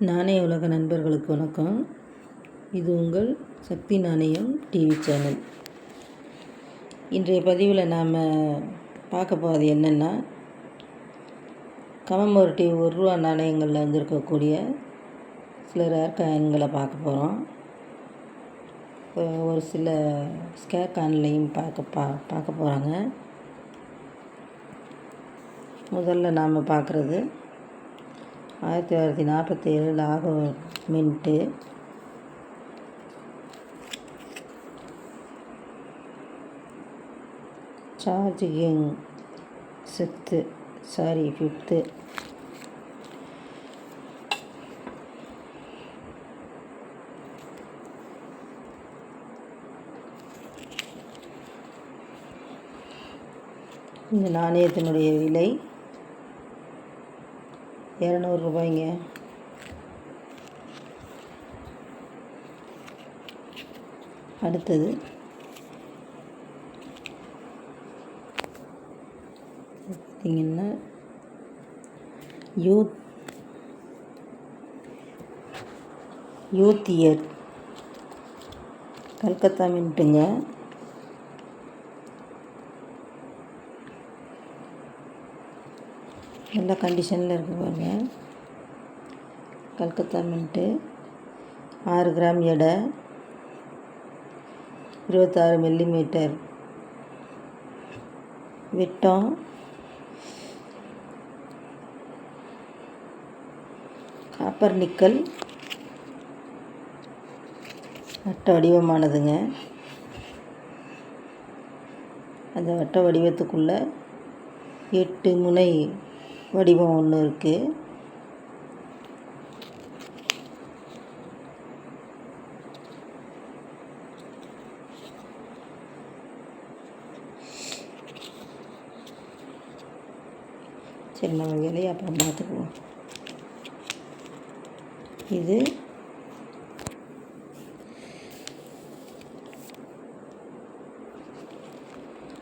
நாணய உலக நண்பர்களுக்கு வணக்கம். இது உங்கள் சக்தி நாணயம் டிவி சேனல் இன்றைய பதிவில் நாம் பார்க்க போகிறது என்னென்னா கமமோரிட்டி ஒரு ரூபா நாணயங்களில் வந்திருக்கக்கூடிய சில ரேர் காயின்களை பார்க்க போகிறோம் ஒரு சில ஸ்கேர் காயின்லையும் பார்க்க பா பார்க்க போகிறாங்க முதல்ல நாம் பார்க்குறது ஆயிரத்தி தொள்ளாயிரத்தி நாற்பத்தேழு லாகூர் மின்ட்டு சார்ஜிங் சித்து சிக்ஸ்த்து சாரி ஃபிஃப்த்து. இந்த நாணயத்தினுடைய விலை இரநூறுபாய்ங்க அடுத்தது. பார்த்திங்கன்னா யூத் யூத் இயர். கல்கத்தா மின்ட்டுங்க. நல்ல கண்டிஷனில் இருக்கு பாருங்க. கல்கத்தா மின்ட்டு ஆறு கிராம் எடை இருபத்தாறு மில்லிமீட்டர் விட்டம். காப்பர் நிக்கல் வட்ட வடிவமானதுங்க. அந்த வட்ட வடிவத்துக்குள்ளே எட்டு முனை வடிவம் ஒன்று இருக்குது சரி நம்ம வேலையை அப்புறம் பார்த்துக்குவோம். இது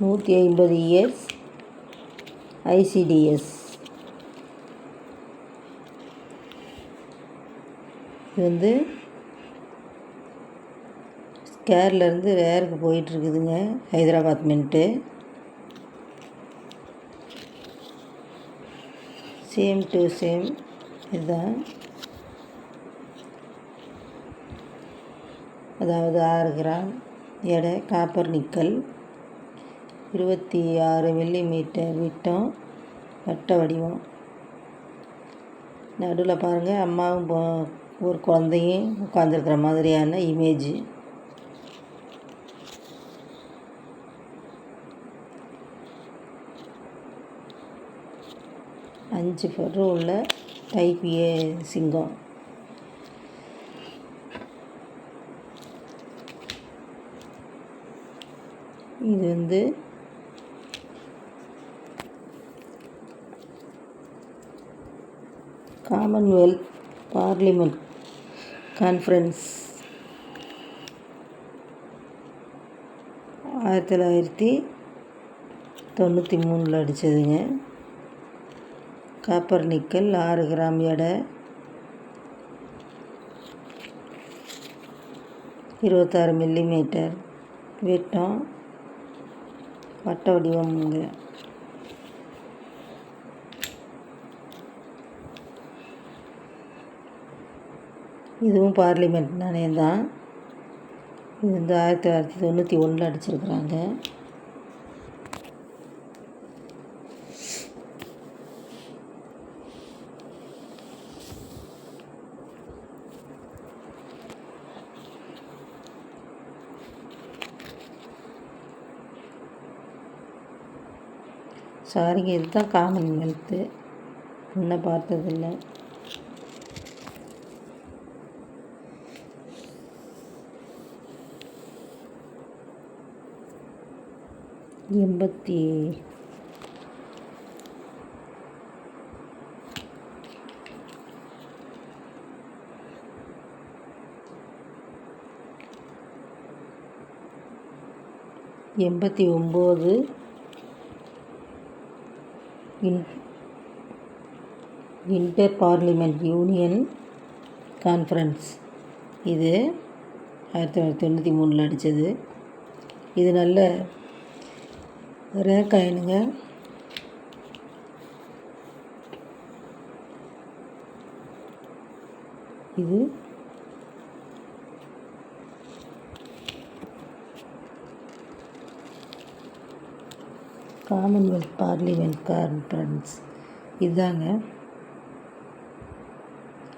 நூற்றி ஐம்பது இயர்ஸ் ஐசிடிஎஸ் இது வந்து. ஸ்கேர்லேருந்து ரேருக்கு போயிட்டுருக்குதுங்க Hyderabad mint same to same இதுதான். அதாவது ஆறு கிராம் எடை காப்பர் நிக்கல் இருபத்தி ஆறு மில்லி மீட்டர் விட்டம் வட்ட வடிவம். நடுவில் பாருங்கள் அம்மாவும் போ ஒரு குழந்தையும் உட்காந்துருக்குற மாதிரியான இமேஜ் அஞ்சு ஃபர் உள்ள டைப் ஏ சிங்கம். இது வந்து காமன்வெல்த் பார்லிமெண்ட் கான்ஃபரன்ஸ் ஆயிரத்தி தொள்ளாயிரத்தி தொண்ணூற்றி மூணில் அடித்ததுங்க காப்பர் நிக்கல் ஆறு கிராம் எடை. இருபத்தாறு மில்லிமீட்டர் விட்டம். வட்ட வடிவம்ங்க. இதுவும் பார்லிமெண்ட் நாணயம் தான் இது வந்து ஆயிரத்தி தொள்ளாயிரத்தி தொண்ணூற்றி ஒன்றில் அடிச்சிருக்கிறாங்க. சாரிங்க இதுதான் காமன்வெல்த்து முன்ன பார்த்ததில்ல. எண்பத்தி எண்பத்தி ஒம்பது. In inter parliament union conference. இது ஆயிரத்தி தொள்ளாயிரத்தி தொண்ணூற்றி மூணில் அடித்தது இது நல்ல ரேர் காயினுங்க இது. காமன்வெல்த் பார்லிமெண்ட் கான்ஃபரன்ஸ் இதுதாங்க.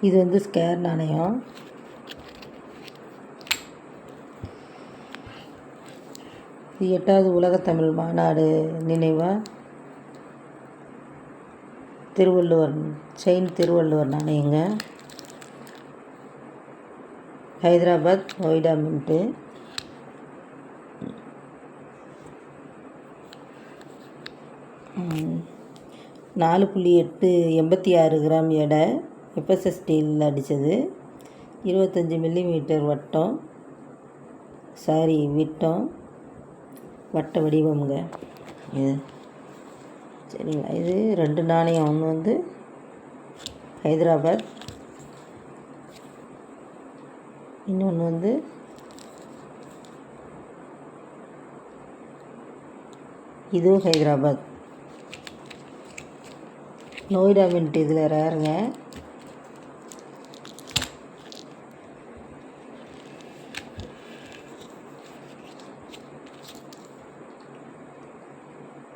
இது வந்து ஸ்கேர் நாணயம். இது எட்டாவது உலகத்தமிழ் மாநாடு நினைவாக திருவள்ளுவர் செயின் திருவள்ளுவர் நாணயங்க ஹைதராபாத் நொய்டா மின்ட்டு. நாலு புள்ளி எட்டு எண்பத்தி ஆறு கிராம் எடை எஃப்எஸ்எஸ் ஸ்டீலில் அடித்தது. இருபத்தஞ்சி மில்லிமீட்டர் வட்டம். சாரி விட்டம். வட்ட வடிவம்ங்க. இது. சரிங்களா? இது ரெண்டு நாணயம். ஒன்று வந்து ஹைதராபாத். இன்னொன்று வந்து இதுவும் ஹைதராபாத். நோய்டா மின்ட் இதில் ரேருங்க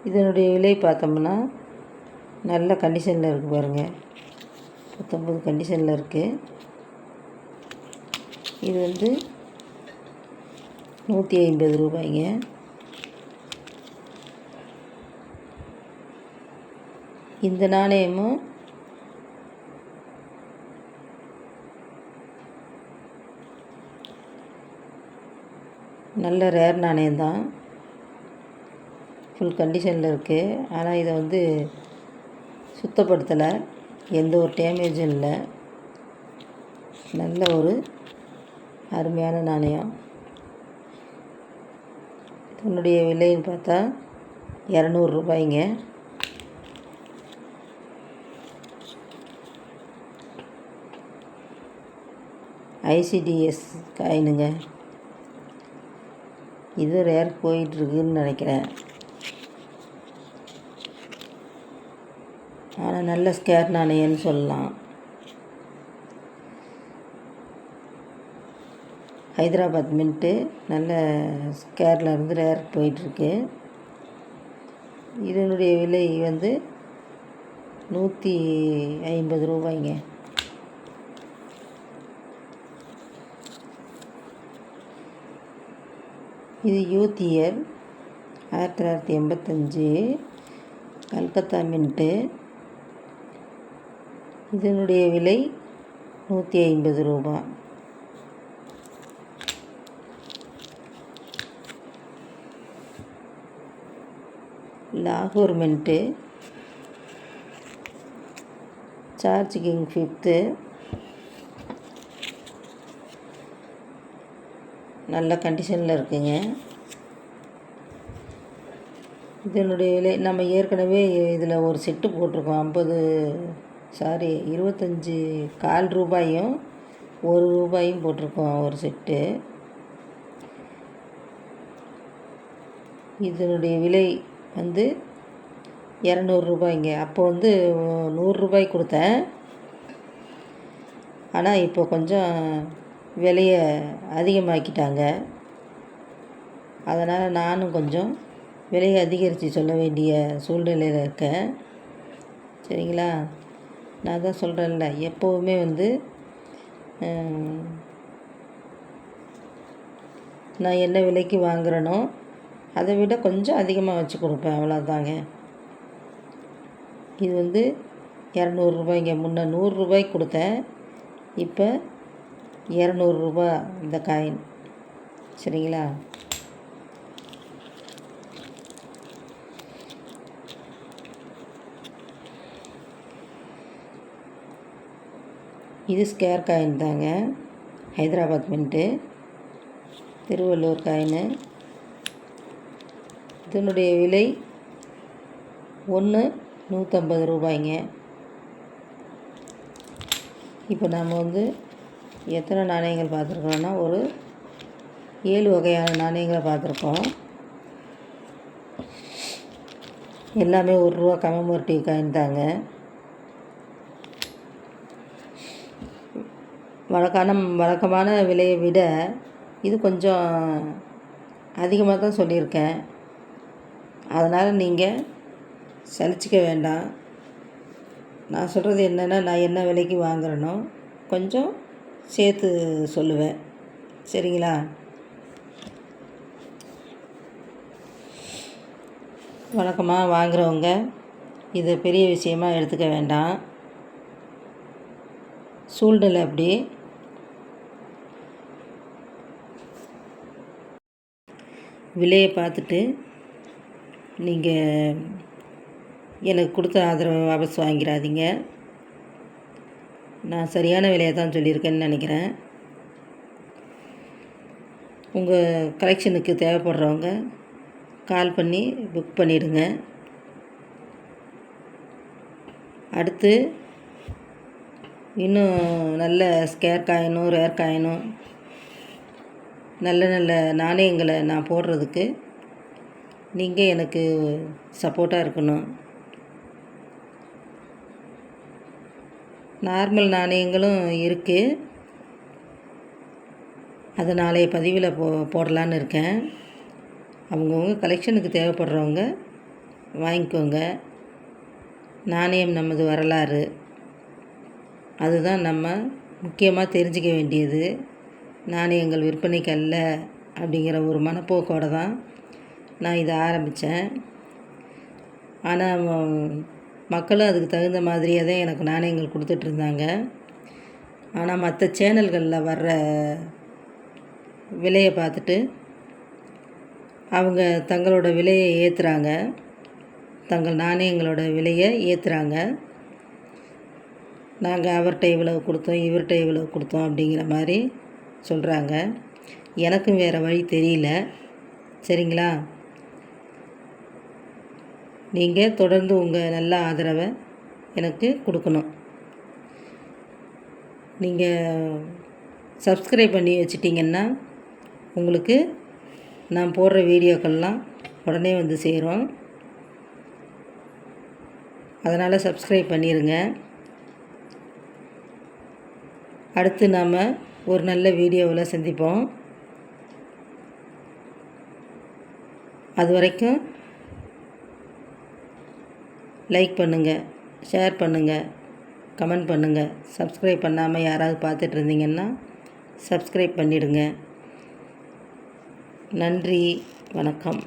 இதனுடைய விலை பார்த்தோம்னா நல்ல கண்டிஷனில் இருக்குது பாருங்கள் பத்தொம்பது கண்டிஷனில் இருக்குது இது வந்து நூற்றி ஐம்பது ரூபாய்ங்க. இந்த நாணயமும் நல்ல ரேர் நாணயம்தான். ஃபுல் கண்டிஷனில் இருக்குது ஆனால் இதை வந்து சுத்தப்படுத்தலை. எந்த ஒரு டேமேஜும் இல்லை. நல்ல ஒரு அருமையான நாணயம். இதனுடைய விலைன்னு பார்த்தா இரநூறுபாய்ங்க ஐசிடிஎஸ் காயினுங்க இது ரேர் போயிட்டுருக்குன்னு நினைக்கிறேன். ஆனால் நல்ல ஸ்கேர் நாணயன்னு சொல்லலாம். ஹைதராபாத் மின்ட்டு நல்ல ஸ்கேரில் இருந்து ரேர் போயிட்டுருக்கு. இதனுடைய விலை வந்து நூற்றி ஐம்பது ரூபாய்ங்க. இது யூத் இயர் ஆயிரத்தி தொள்ளாயிரத்தி எண்பத்தஞ்சு கல்கத்தா மின்ட்டு. இதனுடைய விலை நூற்றி ஐம்பது ரூபா. லாகூர் மின்ட்டு. Charge king fifth. நல்ல கண்டிஷனில் இருக்குங்க. இதனுடைய விலை நம்ம ஏற்கனவே இதில் ஒரு செட்டு போட்டிருக்கோம் ஐம்பது சாரி இருபத்தஞ்சி கால் ரூபாயும் ஒரு ரூபாயும் போட்டிருக்கோம் ஒரு செட்டு. இதனுடைய விலை வந்து இரநூறுபாய்ங்க அப்போ வந்து நூறுரூபாய் கொடுத்தேன். ஆனால் இப்போ கொஞ்சம் விலையை அதிகமாக்கிட்டாங்க. அதனால் நானும் கொஞ்சம் விலையை அதிகரித்து சொல்ல வேண்டிய சூழ்நிலையில் இருக்கேன். சரிங்களா? நான் தான் சொல்கிறேன்ல எப்போவுமே வந்து நான் என்ன விலைக்கு வாங்குகிறேனோ அதை விட கொஞ்சம் அதிகமாக வச்சு கொடுப்பேன் அவ்வளோதாங்க இது வந்து இரநூறுபாய்ங்க முன்னே நூறுரூபாய்க்கு கொடுத்தேன் இப்போ இரநூறுபா இந்த காயின். சரிங்களா? இது ஸ்கேர் காயின் தாங்க. ஹைதராபாத் மின்ட்டு. திருவள்ளூர் காயினு. இதனுடைய விலை ஒன்று நூற்றம்பது ரூபாய்ங்க. இப்போ நாம் வந்து எத்தனை நாணயங்கள் பார்த்துருக்கோம்னா ஒரு ஏழு வகையான நாணயங்களை பார்த்துருக்கோம். எல்லாமே ஒரு ரூபா கமெமோரேட்டிவ் காயின் தாங்க. வழக்கான வழக்கமான விலையை விட இது கொஞ்சம் அதிகமாக தான் சொல்லியிருக்கேன். அதனால் நீங்கள் சலிச்சிக்க வேண்டாம். நான் சொல்கிறது என்னென்னா நான் என்ன விலைக்கு வாங்குறேனோ கொஞ்சம் சேர்த்து சொல்லுவேன். சரிங்களா? வழக்கமாக வாங்குறவங்க இதை பெரிய விஷயமா எடுத்துக்க வேண்டாம். சூழ்நிலை அப்படி. விலையை பார்த்துட்டு நீங்கள் எனக்கு கொடுத்த ஆதரவை வாபஸ் வாங்கிடாதீங்க. நான் சரியான விலையை தான் சொல்லியிருக்கேன்னு நினைக்கிறேன். உங்கள் கலெக்ஷனுக்கு தேவைப்படுறவங்க கால் பண்ணி புக் பண்ணிவிடுங்க அடுத்து இன்னும் நல்ல ஸ்கேர் காயினும் ரேர் காயினும் நல்ல நல்ல நாணயங்களை நான் போடுறதுக்கு நீங்கள் எனக்கு சப்போர்ட்டாக இருக்கணும். நார்மல் நாணயங்களும் இருக்குது அதை நாளைய பதிவில் போ போடலான்னு இருக்கேன். அவங்கவுங்க கலெக்ஷனுக்கு தேவைப்படுறவங்க வாங்கிக்கோங்க. நாணயம் நமது வரலாறு. அதுதான் நம்ம முக்கியமாக தெரிஞ்சிக்க வேண்டியது. நாணயங்கள் விற்பனைக்கு அல்ல அப்படிங்கிற ஒரு மனப்போக்கோடு தான் நான் இதை ஆரம்பித்தேன். ஆனால் மக்களும் அதுக்கு தகுந்த மாதிரியே தான் எனக்கு நாணயங்கள் கொடுத்துட்ருந்தாங்க ஆனால் மற்ற சேனல்களில் வர்ற விலையை பார்த்துட்டு அவங்க தங்களோட விலையை ஏற்றுறாங்க தங்கள் நாணயங்களோட விலையை ஏற்றுறாங்க நாங்கள் அவர்கிட்ட இவ்வளவு கொடுத்தோம் இவர்கிட்ட இவ்வளவு கொடுத்தோம் அப்படிங்கிற மாதிரி சொல்கிறாங்க எனக்கும் வேறு வழி தெரியல. சரிங்களா? நீங்கள் தொடர்ந்து உங்கள் நல்ல ஆதரவை எனக்கு கொடுக்கணும். நீங்கள் சப்ஸ்கிரைப் பண்ணி வச்சிட்டிங்கன்னா உங்களுக்கு நான் போடுற வீடியோக்கள்லாம் உடனே வந்து சேரும். அதனால் சப்ஸ்கிரைப் பண்ணிடுங்க அடுத்து நாம் ஒரு நல்ல வீடியோவில் சந்திப்போம். அது வரைக்கும் லைக் பண்ணுங்கள் ஷேர் பண்ணுங்கள் கமெண்ட் பண்ணுங்கள் சப்ஸ்கிரைப் பண்ணாமல் யாராவது பார்த்துட்டு இருந்தீங்கன்னா சப்ஸ்கிரைப் பண்ணிடுங்க. நன்றி வணக்கம்.